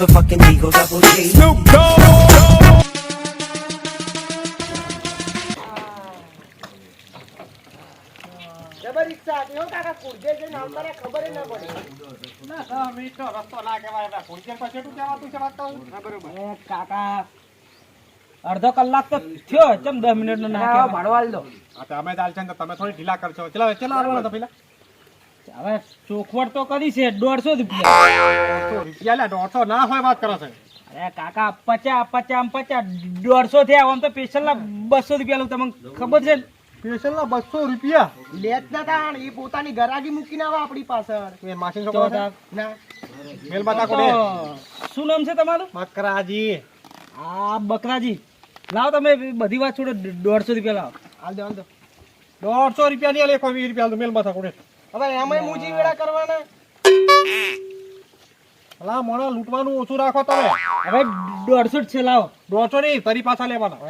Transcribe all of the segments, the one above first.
motherfucking Eagle Double G. Snoop ખબર ના પડી. ના તો રસ્તો ના કહેવાય. એટલે પછી કહેવાતું છે વાત કહું બરોબર. કાકા અડધો કલાક તો થયો ચમ દસ મિનિટ નો ના ભણવાલ દો. હા તો ચાલશે ને તો તમે થોડી ઢીલા કરશો. ચલાવે ચલા આવવાના તો પેલા હવે ચોખવટ તો કરી છે દોઢસો રૂપિયા. રૂપિયા દોઢસો ના હોય વાત કરો છે. અરે કાકા પચાસ પચાસ પચાસ દોઢસો થયા આમ તો સ્પેશિયલ ના બસો રૂપિયા લઉં તમને ખબર છે ને? સ્પેશિયલ ના બસો રૂપિયા? લેત ના તાણ એ પોતાની ગરાગી મૂકીને આવે આપણી પાછળ. એ માસી છોકરો ના. મેલ બાતા કોડે શું નામ છે તમારું? બકરાજી. આ બકરાજી. લાવ તમે બધી વાત છોડો દોઢસો રૂપિયા લાવ. હાલ દે હાલ દો. દોઢસો રૂપિયા નહીં લેખો વીસ રૂપિયા મેલ બાતા કોડે હવે એમાંય મૂજી વેડા કરવાના. અલા મોણા લૂંટવાનું ઓછું રાખો તમે. હવે દોઢસો જ છે લાવો. દોઢસો નહીં ફરી પાછા લેવાના.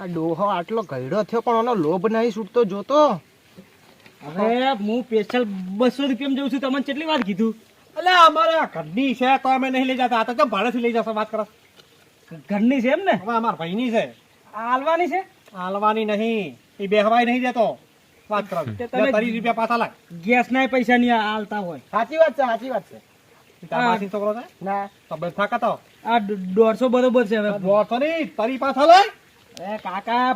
આ ડોહો આટલો ગયડો થયો પણ એનો લોભ નહીં છૂટતો જોતો. હવે હું સ્પેશિયલ બસો રૂપિયામાં જઉં છું તમને કેટલી વાર કીધું? એટલે અમારે આ ઘરની છે તો અમે નહીં લઈ જતા. આ તો કેમ ભાડેથી લઈ જશો વાત કરો. ઘરની છે એમ ને હવે અમારા ભાઈની છે. આ હાલવાની છે? હાલવાની નહીં. એ બેહવાય નહીં દેતો. વાત તે તમે- રૂપિયા પાછા લાગ ગેસ ના પૈસા ની હોય. સાચી વાત છે સાચી વાત છે. તારા છોકરો છે? ના. તબિયત થાકાતો આ દો- દોઢસો બરોબર છે હવે. દોઢસો નહીં તરી પાછા લાય કાકા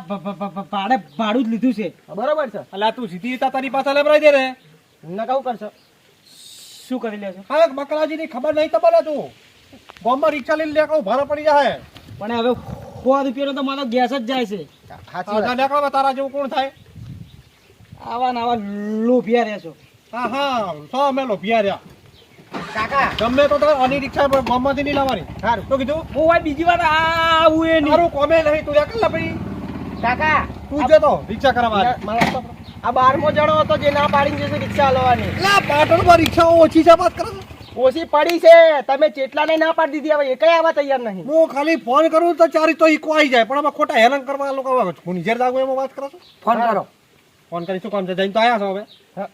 ભાડે ભાડું જ લીધું છે. બરોબર છે. એટલે તું સીધી રીતે તારી પાછા લેવડાવી દે રે ના કહું કરશો. શું કરી લેશો હા બકરાજી ની ખબર નહીં તમારે તું. ગામમાં રિક્ષા લઈને લેકો ભારે પડી જાય પણ હવે સો રૂપિયાનો તો મારો ગેસ જ જાય છે. તારા જેવું કોણ થાય? આવા ને આવા લોભિયા રહેશો હા હા સો અમે લોભિયા રહ્યા કાકા. ગમે તો તારે આની રિક્ષા ગામમાંથી નહીં લાવવાની. સારું. તો કીધું? હું ભાઈ બીજી વાર આવું એ નહીં. કોમે નહીં તું એકલા પડી. કાકા તું જતો રિક્ષા કરવા મારા આ બારમો જણો હતો જે ના પાડીને જશે રિક્ષા હલવાની. એટલે પાટણમાં રિક્ષાઓ ઓછી છે વાત કરો ઓછી પડી છે. તમે જેટલાને ના પાડી દીધી હવે એકય આવા તૈયાર નહીં. હું ખાલી ફોન કરું તો ચારી તો ઈકો આવી જાય પણ આમાં ખોટા હેરાન કરવા લોકો હું નીચે જાગું એમાં વાત કરો છો? ફોન કરો. ફોન કરી શું કામ છે? જઈને તો આયા છો હવે?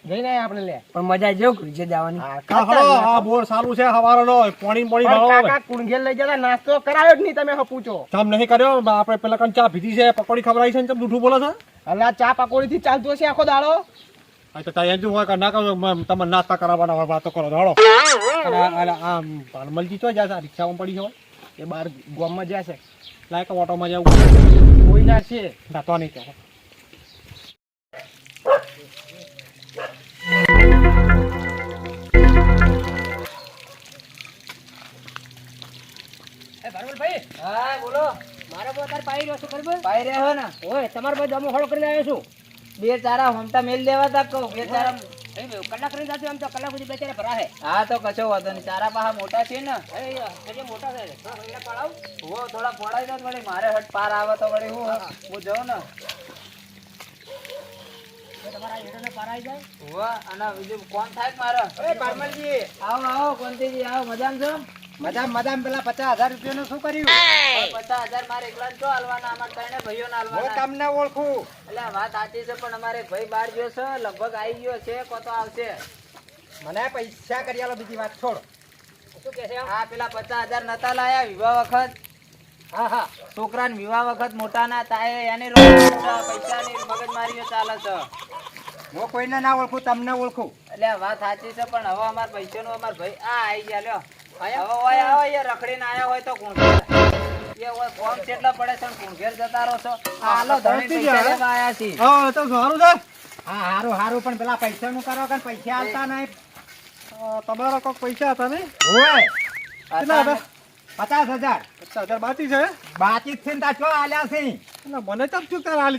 જઈને આયા આપણે લે. પણ મજા જો જે જવાની. હા, હા આ બોર સારું છે હવારનો પાણી પાણી ભાવો કાકા કુણગેલ લઈ જતા નાસ્તો કરાયો જ નહીં તમે પૂછો. તમ નહીં કર્યો? આપણે પેલા કણ ચા પીધી છે પકોડી ખવડાવી છે ને ચમ જૂઠું બોલો છો? અલા ચા પકોડી થી ચાલતું હશે આખો દાડો? હા તો ત્યાં એમ હોય ના કરો તમે નાસ્તા કરાવવાના હોય વાતો કરો દાડો આમ પાલમલજી તો જાય રિક્ષામાં પડી હોય એ બાર ગામમાં છે. લાયક ઓટોમાં જવું. કોઈ ના છે? ના તો નહીં કહેવાય. હા બોલો. મારે બહુ તાર પાઈ રહ્યો છું ખબર? પાઈ રહ્યો ને? ઓય તમારે બધું અમુક હળો કરીને આવ્યો છું. બે ચારા હમતા મેલ દેવા તા કહું બે ચારા કલાક રહી જશે આમ તો કલાક સુધી બેચારા ભરા હે હા તો કશો વાંધો નહીં. પાહા મોટા છે ને. હજી મોટા છે. હો થોડા પડાઈ દો વળી. મારે હટ પાર આવે તો વળી હું હું જાઉં ને. તમારા હેડોને પાર જાય. હોવા અને બીજું કોણ થાય મારે? પરમલજી. આવો આવો કોંતીજી આવો. મજામાં છો? મજામ મજામ પેલા પચાસ હજાર રૂપિયા નું શું કર્યું? પચાસ હજાર મારે એકલા છો હાલવાના અમારે ત્રણે ભાઈઓ હું હાલવાના તમને ઓળખું. એટલે વાત સાચી છે પણ અમારે ભાઈ બાર ગયો છે લગભગ આવી ગયો છે કો તો આવશે. મને પૈસા કરી આલો બીજી વાત છોડ. શું કે છે? હા પેલા પચાસ હજાર નતા લાયા વિવાહ વખત. હા હા છોકરાને વિવાહ વખત મોટા ના થાય એની પૈસા ની મગજ મારીઓ ચાલે છે. હું કોઈને ના ઓળખું તમને ઓળખું. એટલે વાત સાચી છે પણ હવે અમાર પૈસા નું અમાર ભાઈ આ આવી ગયા લ્યો. રખડીને આયા હોય તો ફોર્મ કેટલા પડે છે કુણઘેર જતા રહો છો. હાલો આયા છીએ. હા તો સારું છે. હા હારું હારું પણ પેલા પૈસા નું કરો કે પૈસા આવતા નહીં? તમારા કોઈક પૈસા હતા નહીં? હોય કેટલા હતા? પચાસ હજાર. પચાસ હજાર બાકી છે? બાકી જ છે ને તાચો આલ્યા છે? મને તારે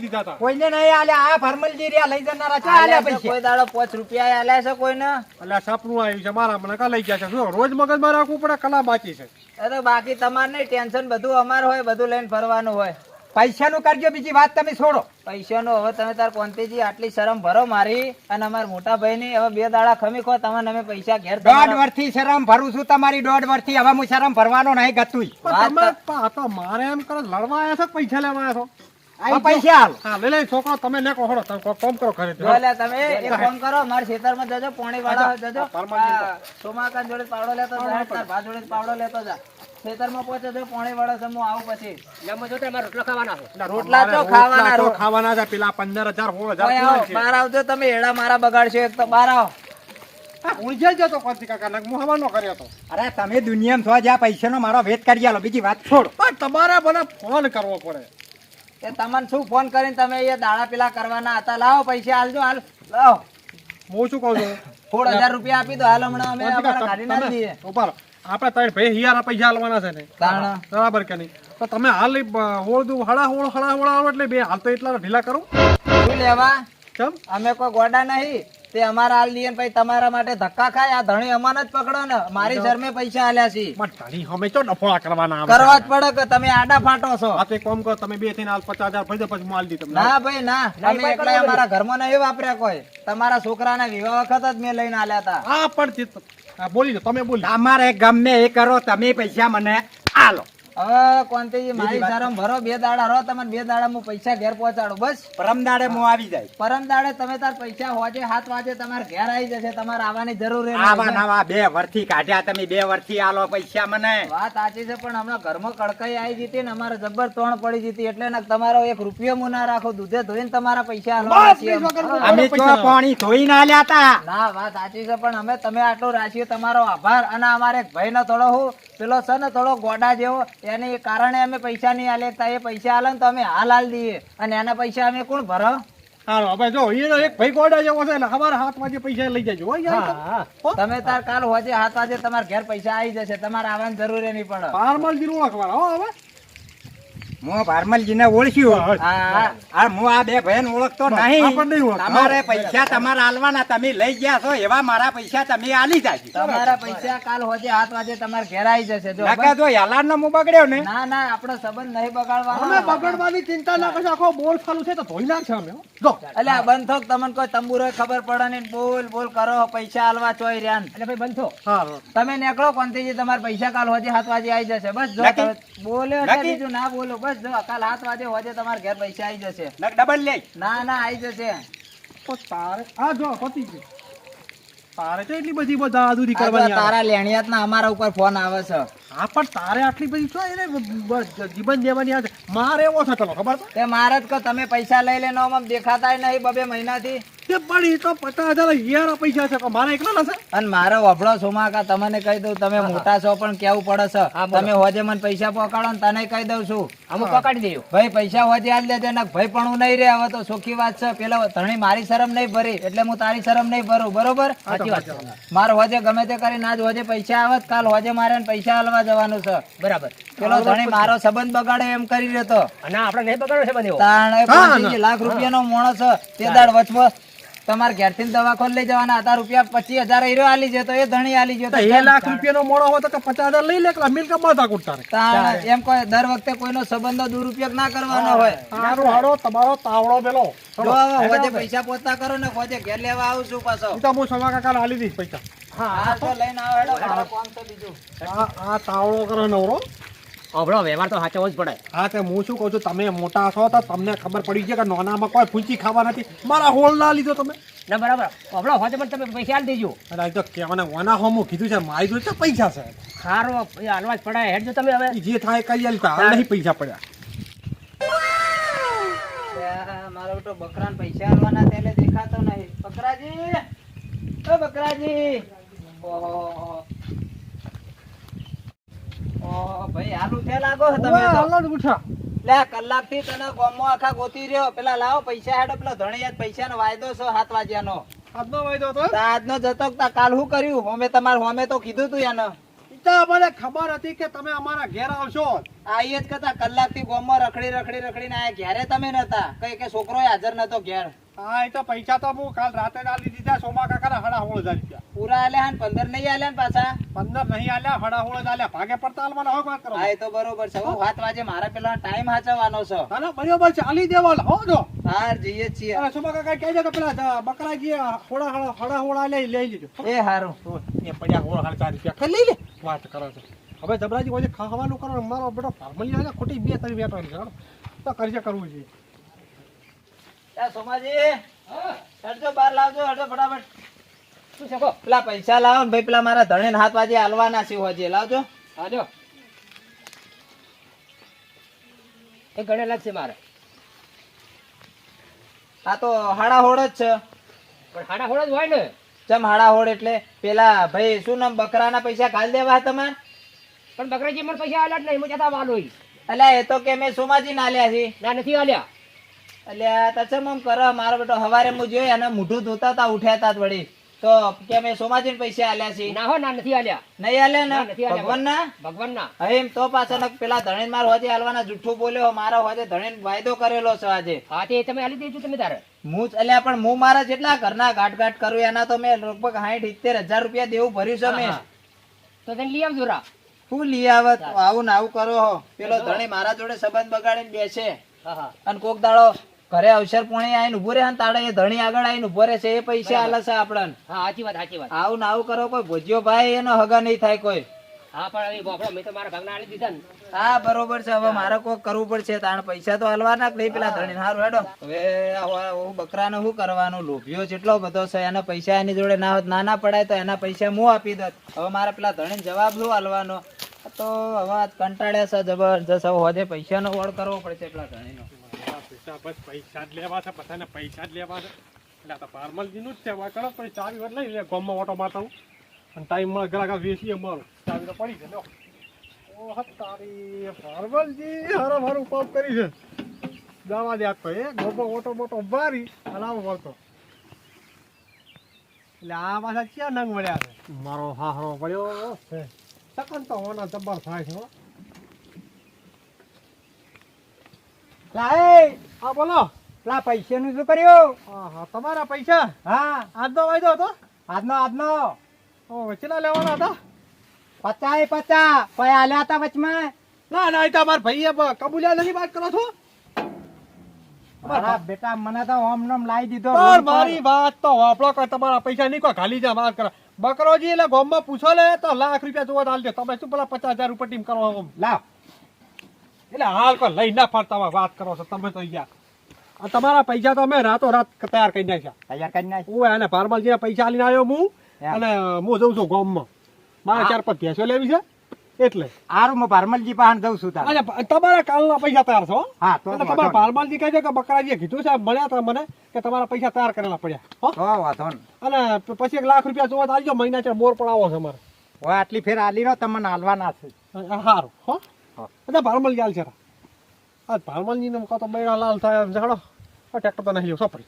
દીધા હતા? કોઈને નહીં આલ્યા આ ફરમલજી લઈ જનારા ચા પૈસા કોઈ દાડો પાંચ રૂપિયા આલ્યા છે કોઈને? એટલે સપનું આવ્યું છે મારા મને કા લઈ ગયા છે? શું રોજ મગજમાં રાખવું પડે કલા બાકી છે? અરે બાકી તમારે નહીં ટેન્શન બધું અમાર હોય બધું લઈને ફરવાનું હોય. પૈસા નું કરજો બીજી વાત તમે છોડો. પૈસાનો હવે તમે તાર કોંતીજી આટલી શરમ ભરો મારી અને અમારા મોટા ભાઈની હવે બે દાડા ખમી ખો તમને અમે પૈસા ઘેર દોઢ વર્ષથી શરમ ભરું છું તમારી દોઢ વર્ષથી હવે હું શરમ ભરવાનો નહીં ગતું. મારે એમ કરો લડવા આવ્યા છો પૈસા લેવા આવ્યા છો? આ પૈસા હાલ. હા છોકરો તમે ને કહો તમે કોક કરો ઘરે. લે તમે એક ફોન કરો મારા ખેતરમાં જજો પોણી વાળા જજો. હા, પરમાનન્ટ. આ સોમાકાંત જોડે પાવડો લેતો જા ભા જોડે પાવડો લેતો જા. ખેતરમાં પહોંચે જો પોણી વાળો છે હું આવું પછી. લેમો જો તમારે રોટલા ખાવાના છે. રોટલા તો ખાવાના તો ખાવાના છે. પેલા આવજો તમે એડા મારા બગાડશો એક તો બાર આવો. અરે તમે દુનિયામાં છો જ્યાં પૈસાનો મારો વેત કરી આલો બીજી વાત છોડ. પણ તમારે મને ફોન કરવો પડે. એ તમને શું ફોન કરીને તમે એ દાડા પેલા કરવાના હતા? લાવો પૈસા હાલજો હાલ. લાવો. હું શું કહું છું? સોળ હજાર રૂપિયા આપી દો હાલ હમણાં અમે કાઢી ના દઈએ ઊભા આપણે ત્રણ ભાઈ હિયારા પૈસા હાલવાના છે ને. બરાબર કે નહીં? તો તમે હાલ હોળ દઉં હળા હોળ હળા હોળા એટલે બે હાલ તો એટલા ઢીલા કરું. શું લેવા? કેમ? અમે કોઈ ગોડા નહીં. તે અમારા હાલ દઈએ ભાઈ પછી તમારા માટે ધક્કા ખાય આ ધણી અમાન જ પકડો ને. મારી શરમે પૈસા આલ્યા છે. પણ ધણી અમે તો ડફોળા કરવાના આવે કરવા જ પડે કે તમે આડા ફાટો છો. આ તો કોમ કરો તમે બે થઈને હાલ પચાસ હજાર ભરી દો પછી માલ દી તમને. ના ભાઈ ના. અમે એકલા અમારા ઘરમાં નહીં વાપર્યા કોઈ. તમારા છોકરાના વિવાહ વખત જ મેં લઈને આલ્યા હતા હા પણ તમે બોલી દો તમે બોલી તમારે ગમે એ કરો તમે પૈસા મને આલો. હવે કોંતીજી મારી શરમ ભરો બે દાડા રહો તમને બે દાડા હું પૈસા ઘેર પહોંચાડું બસ. પરમદાડે હું આવી જાય. પરમ દાડે તમે તાર પૈસા હોજે સાત વાગે તમારે ઘેર આવી જશે તમારે આવવાની જરૂર આવા બે વર્ષથી કાઢ્યા તમે બે વર્ષથી આલો પૈસા મને. વાત સાચી છે પણ હમણાં ઘરમાં કડકાઈ આવી જતી ને અમારે જબર તોણ પડી જતી એટલે તમારો એક રૂપિયો હું ના રાખો દૂધે ધોઈને તમારા પૈસા અમે. તો પાણી ધોઈ ના આલ્યા હતા ના વાત સાચી છે પણ અમે તમે આટલું રાખ્યું તમારો આભાર અને અમારે એક ભાઈ નો થોડો હું પેલો છે ને થોડો ગોડા જેવો એને એ કારણે અમે પૈસા નહીં આલે તા એ પૈસા આલે ને તો અમે હાલ હાલ દઈએ. અને એના પૈસા અમે કોણ ભરો? હાલો હવે જો એનો એક ભાઈ ગોડા જેવો છે એટલે અમારા હાથ વાગે પૈસા લઈ જજો. હો યાર તમે તાર કાલ હોજે સાત વાગે તમારા ઘેર પૈસા આવી જશે તમારે આવવાની જરૂર નહીં પડે. પારમલજી નું ઓળખવાના હો હવે. હું ભારમલજીને ઓળખ્યું. આ હું આ બે ભાઈને ઓળખતો નહીં. તમારે પૈસા તમારે આલવાના તમે લઈ ગયા છો એવા મારા પૈસા તમે આલી જાજો. તમારા પૈસા કાલ હોજે સાત વાગે તમારે ઘેર આવી જશે. જો બગડ્યો ને. ના ના આપણો સંબંધ નહીં અમે બગાડવાનો બગડવાની ચિંતા ના કરશો. આખો બોલ ચાલુ છે તો ધોઈ નાખશે અમે જો. એટલે આ બંધ થોક તમને કોઈ તંબુરો ખબર પડે નહીં બોલ બોલ કરો પૈસા આલવા ચોય રહ્યા એટલે ભાઈ બંધ થો. તમે નીકળો કોંતીજી તમારા પૈસા કાલ હોજે હાથ વાજે આવી જશે. બસ જો બોલ્યો બીજું ના બોલો બસ. જો કાલ હાથ વાગે હોજે તમારા ઘેર પૈસા આવી જશે. નક ડબલ લે ના ના આવી જશે. તારે આ જો પતી ગયું. તારે તો એટલી બધી બધા આ કરવાની. તારા લેણિયાતના અમારા ઉપર ફોન આવે છે. હા પણ તારે આટલી બધી છો એને જીવન દેવાની આવે મારે એવો છે પેલો ખબર? તે મારે જ કહો તમે પૈસા લઈ લેનો દેખાતા નહીં બબે મહિનાથી. તે પણ એ તો પચાસ હજાર યાર પૈસા છે પણ એકલા નથી અને મારો વફડો સોમાકા તમને કહી દઉં તમે મોટા છો પણ કેવું પડે છે? તમે હોજે મને પૈસા પકડો ને તને કહી દઉં છું. અમુક પકડી દેજો. ભાઈ પૈસા હોજે આલ દેજો ને ભાઈ પણ હું નહીં રે હવે તો સોખી વાત છે. પેલા ધણી મારી શરમ નહીં ભરી એટલે હું તારી શરમ નહીં ભરું. બરોબર? મારો હોજે ગમે તે કરીને આજ હોજે પૈસા આવે કાલ હોજે મારે પૈસા હલવા જવાનું છે. બરાબર. પેલો ધણી મારો સંબંધ બગાડે એમ કરી રહ્યો અને આપણે નહીં બગાડો છે બધું તાણ એ પાંત્રીસ લાખ રૂપિયાનો માણસ છે. તે દાડ વચમાં તમારે ઘેરથી દવાખાને લઈ જવાના. હતા રૂપિયા પચીસ હજાર હીરો આલી જતો એ ધણી આલી ગયો એ લાખ રૂપિયાનો મોડો હોય તો પચાસ હજાર લઈ લે એકલા મિલ કે માથા કૂટતા એમ કોઈ દર વખતે કોઈનો સંબંધનો દુરુપયોગ ના કરવાનો હોય. સારું હાડો તમારો તાવડો પેલો. હવે પૈસા પોતા કરો ને હોજે ઘેર લેવા આવું છું પાછો. તો હું સમા કાકા હાલી દઈશ પૈસા. હા તો લઈને આવો હેડો કામ છે બીજું. આ આ તાવડો કરો નવરો. આપણો વ્યવહાર તો સાચવવો જ પડે. હા તે હું શું કહું છું તમે મોટા છો તો તમને ખબર પડી છે કે નોનામાં કોઈ ફૂંચી ખાવા નથી. મારા હોલ ના લીધો તમે. ના બરાબર. આપણો હોતે પણ તમે પૈસા આલ દેજો. અરે તો તો કહેવાના વાના હોમું કીધું છે મારી જોડે તો પૈસા છે. સારો હાલવા જ પડે હેડજો તમે હવે. જે થાય કઈ આલ હાલ નહીં પૈસા પડ્યા. મારો તો બકરાને પૈસા આલવાના તેને દેખાતો નહીં. બકરાજી ઓ બકરાજી. ઓહો. ભાઈ આલુ છે લાગો તમે તો? ઉઠા. લે કલાકથી તને ગામમાં આખા ગોતી રહ્યો. પેલા લાવો પૈસા હેડો પેલો ઘણીયાદ પૈસા નો વાયદો છે સાત વાગ્યાનો. આજનો વાયદો તો તો આજનો જતો તા કાલ શું કર્યું? હોમે તમારે હોમે તો કીધું તું યાને ઈ તો મને ખબર હતી કે તમે અમારા ઘેર આવશો. આઈએ જ કતા કલાકથી ગામમાં રખડી રખડી રખડીને આયા. ઘેરે તમે નતા. કઈ કે છોકરો હાજર નતો ઘેર. હા એ તો પૈસા તો હું કાલ રાતે ડાલી દીધા. સોમા કાકા હડા હોળ હજાર રૂપિયા પૂરા આલ્યા ને પંદર નહીં આલ્યા ને પાછા? પંદર નહીં આલ્યા હડા હોળ આલ્યા. ભાગે પડતા હાલવાના હો વાત કરો હા એ તો બરોબર છે. હું વાત વાગે મારા પેલા ટાઈમ હાચવવાનો છે. ના બરોબર છે. આલી દેવા હો જો. હાર જઈએ છીએ. સોમા કાકા કહેજો કે પેલા બકરા બકરાજી હોળા હડા હોળા લઈ લઈ લેજો એ હારું. એ પડ્યા હોળ ચાર રૂપિયા. ખાલી લઈ લે. વાત કરો છો. હવે જબરાજી કોઈ ખાવાનું કરો મારો બેટો ફાર્મલી આવે ખોટી બે તરી બેટો છે તો કરજે કરવું છે. સોમાજી હડજો બહાર લાવજો હેડજો ફટાફટ. શું છે કહો પેલા પૈસા લાવો ને ભાઈ પેલા મારા ધણે હાથ વાજે હાલવાના છે હોજે લાવજો. હાજો. એ ગણેલા જ છે મારે. આ તો હાડા હોડ જ છે. પણ હાડા હોડ જ હોય ને. ચમ હાડા હોડ એટલે પેલા ભાઈ શું નામ બકરાના પૈસા કાલ દેવા તમાર પણ બકરાજી મને પૈસા આલ્યા જ નહીં હું જતા વાલો. અલ્યા એ તો કે મેં સોમાજી ના આલ્યા છે. ના નથી આલ્યા. અલ્યા તો આમ કરો મારો બેટો હવારે હું જોઈ અને મોઢું ધોતા તા ઉઠ્યા તા વળી. તો કે મેં સોમાજી પૈસા આલ્યા છે ના હો ના નથી આલ્યા. નહીં આલ્યા ને? ભગવાન ના ભગવાન ના હવે એમ તો પાછા પેલા ધણીન માર હોજે હાલવાના જુઠ્ઠું બોલ્યો મારા હોજે ધણીન વાયદો કરેલો છે આજે. હા તે તમે આલી દેજો તમે તારે. હું અલ્યા પણ હું મારા જેટલા ઘરના ગાંઠ ગાંઠ કરું એના તો મેં લગભગ સાઈઠ ઇત્તેર હજાર રૂપિયા દેવું ભર્યું છે મેં. હા, હા. તો તેને લઈ આવજો રા. શું લઈ આવત આવું ને આવું કરો પેલો ધણી મારા જોડે સંબંધ બગાડીને બેસે. હા હા. અને કોક દાડો ઘરે અવસર પૂણે આવીને ઊભો રહે ને એ ધણી આગળ આવીને ઊભો રહે છે એ પૈસા આલે છે આપણને. હા સાચી વાત સાચી વાત. આવું આવું કરો કોઈ ભોજ્યો ભાઈ એનો હગા નહીં થાય કોઈ. હા પણ હવે ગોપડો મેં તો મારા ભાગના આલી દીધા ને. હા બરોબર છે. હવે મારે કોક કરવું પડશે. તાણ પૈસા તો હલવાના જ નહીં પેલા ધણી હારું હેડો. હવે આ બકરાને શું કરવાનું? લોભિયો જેટલો બધો છે એના પૈસા એની જોડે ના હોત ના ના પડાય તો એના પૈસા હું આપી દત હવે મારે પેલા ધણીને જવાબ શું હલવાનો? તો હવે કંટાળ્યા છે જબરજસ્ત હવે હોજે પૈસાનો વળ કરવો પડશે પેલા ધણીનો. આ પૈસા બસ પૈસા જ લેવા છે બધાને પૈસા જ લેવા છે. એટલે આ તો પારમલજીનું જ છે હવે કરો પછી ચાવી વાર લઈ લે ગામમાં ઓટો મારતા હું. અને ટાઈમ મળે ઘરા વેચીએ મારું. ચાવી તો પડી છે લો. ઓહ તારી પારમલજી હારો મારું પાપ કરી છે. જવા દે આ તો એ ગોબો ઓટો મોટો મારી અને આવો વળતો એટલે આ પાછા ક્યાં નંગ મળ્યા છે? મારો હાહરો પડ્યો છે સકન તો હોના જબર થાય છે લાય. હા બોલો. લા પૈસાનું શું કર્યું? હા તમારા પૈસા? હા. આજનો વાયદો હતો? આજનો આજનો. ઓ લેવાના હતા? પચાય પચા પૈ આલ્યા હતા વચમાં? ના ના તો મારા ભાઈએ કબૂલ્યા નથી વાત કરો છો? મારા બેટા મને તો ઓમ નોમ લાવી દીધો. પણ મારી વાત તો વાપરો કે તમારા પૈસા નહીં કોઈ ખાલી જા વાત કરો. બકરોજી એટલે ગામમાં પૂછો લે તો લાખ રૂપિયા જોવા હાલ દે તમે શું પેલા પચાસ હજાર રૂપિયા ટીમ કરો? લાવ. એટલે હાલ કોઈ લઈ ના ફરતા વાત કરો છો તમે તો યાર તમારા પૈસા તો અમે રાતો રાત તૈયાર કરી નાખ્યા. તૈયાર કરી નાખ હું એને પારમાલજી પૈસા લઈને આવ્યો હું અને હું જઉં છું ગામમાં. મારે ચાર પાંચ ભેંસો લેવી છે એટલે. હારું હું ભારમલજી પાસે જઉં છું તાર. અને તમારા કાલના પૈસા તૈયાર છો હા. તો તમારા પારમાલજી કહે છે કે બકરાજીએ કીધું છે મળ્યા હતા મને કે તમારા પૈસા તૈયાર કરેલા પડ્યા હો. વાંધો અને પછી એક લાખ રૂપિયા જોવા તો આવજો મહિના ચાર બોર પણ આવો છે મારે આટલી ફેર આલી રહ્યો તમને હાલવાના છે. સારું હા. બધા ભારમલ ગયા છે આ ભારમલજી ને કહો તો બૈરા લાલ થાય એમ ઝાડો આ ટ્રેક્ટર તો નહીં લ્યો સોપરી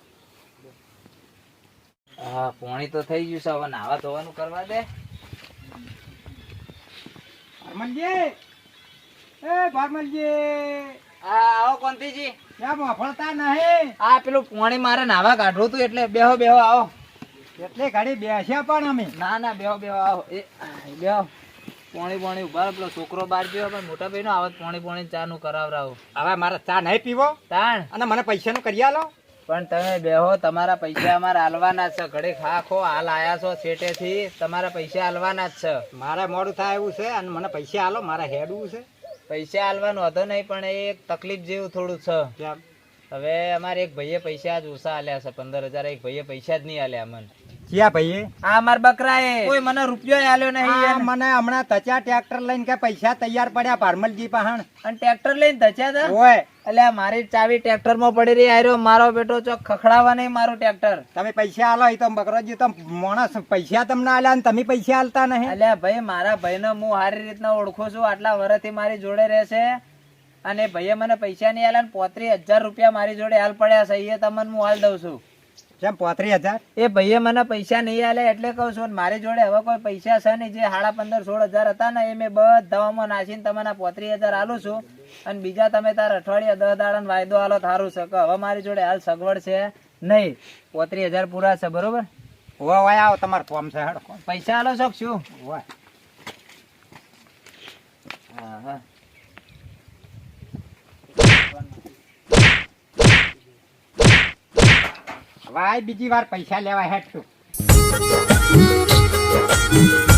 હા પોણી તો થઈ ગયું છે હવે નાવા ધોવાનું કરવા દે. ભારમલજી એ ભારમલજી આવો કોંતીજી. ક્યાં મફળતા નહીં. આ પેલું પોણી મારે નાવા કાઢવું હતું એટલે બેહો બેહો આવો. એટલે ગાડી બેસ્યા પણ અમે. ના ના બેહો બેહો આવો. એ બેહો. પોણી પોણી ઊભા પેલો છોકરો બહાર ગયો પણ મોટા ભાઈ નો આવત પોણી પોણી ચા નું કરાવરાવો. હવે મારે ચા નહીં પીવો? તાણ. અને મને પૈસાનું કરી આલો? પણ તમે બેહો તમારા પૈસા અમારે હાલવાના જ છે. ઘડે ખા ખો હાલ આયા છો શેટેથી તમારા પૈસા હાલવાના જ છે. મારે મોડું થાય એવું છે અને મને પૈસા હાલો મારે હેડવું છે. પૈસા હાલવાનો હતો નહીં પણ એ એક તકલીફ જેવું થોડું છે? હવે અમારે એક ભાઈએ પૈસા જ ઓછા હાલ્યા છે પંદર હજાર. એક ભાઈએ પૈસા જ નહીં હાલ્યા મને ક્યાં ભાઈ આ માર બકરા એ કોઈ મને રૂપિયો આલ્યો નહીં મને હમણાં તચા ટ્રેક્ટર લઈને કે પૈસા તૈયાર પડ્યા ભારમલજી પાહણ. અને ટ્રેક્ટર લઈને ધચ્યા હતા ઓય. એટલે મારી ચાવી ટ્રેક્ટરમાં પડી રહી આર્યો મારો બેટો ચોક ખખડાવા નહીં મારું ટ્રેક્ટર. તમે પૈસા આલો તો બકરોજી તો માણસ પૈસા તમને આલ્યા ને તમે પૈસા આલતા નહીં. અલ્યા ભાઈ મારા ભાઈને હું સારી રીતના ઓળખું છું આટલા વર્ષથી મારી જોડે રહેશે. અને ભાઈએ મને પૈસા નહીં આલ્યા ને પોત્રીસ હજાર રૂપિયા મારી જોડે હાલ પડ્યા છે એ તમને હું હાલ દઉં છું. કેમ પોત્રીસ હજાર? એ ભાઈએ મને પૈસા નહીં આલે એટલે કહું છું મારી જોડે હવે કોઈ પૈસા છે નહીં જે સાડા પંદર સોળ હજાર હતા ને એ મેં બધામાં નાખીને તમને પોત્રીસ હજાર આલું છું. અને બીજા તમે તાર અઠવાડિયા દસ દાડાનો વાયદો આલો થારું છે. કે હવે મારી જોડે હાલ સગવડ છે નહીં. પોત્રીસ હજાર પૂરા છે બરોબર? ઓય આવો તમારે ફોર્મ છે પૈસા આલો છો. શું હા હા. આ બીજી વાર પૈસા લેવા Thank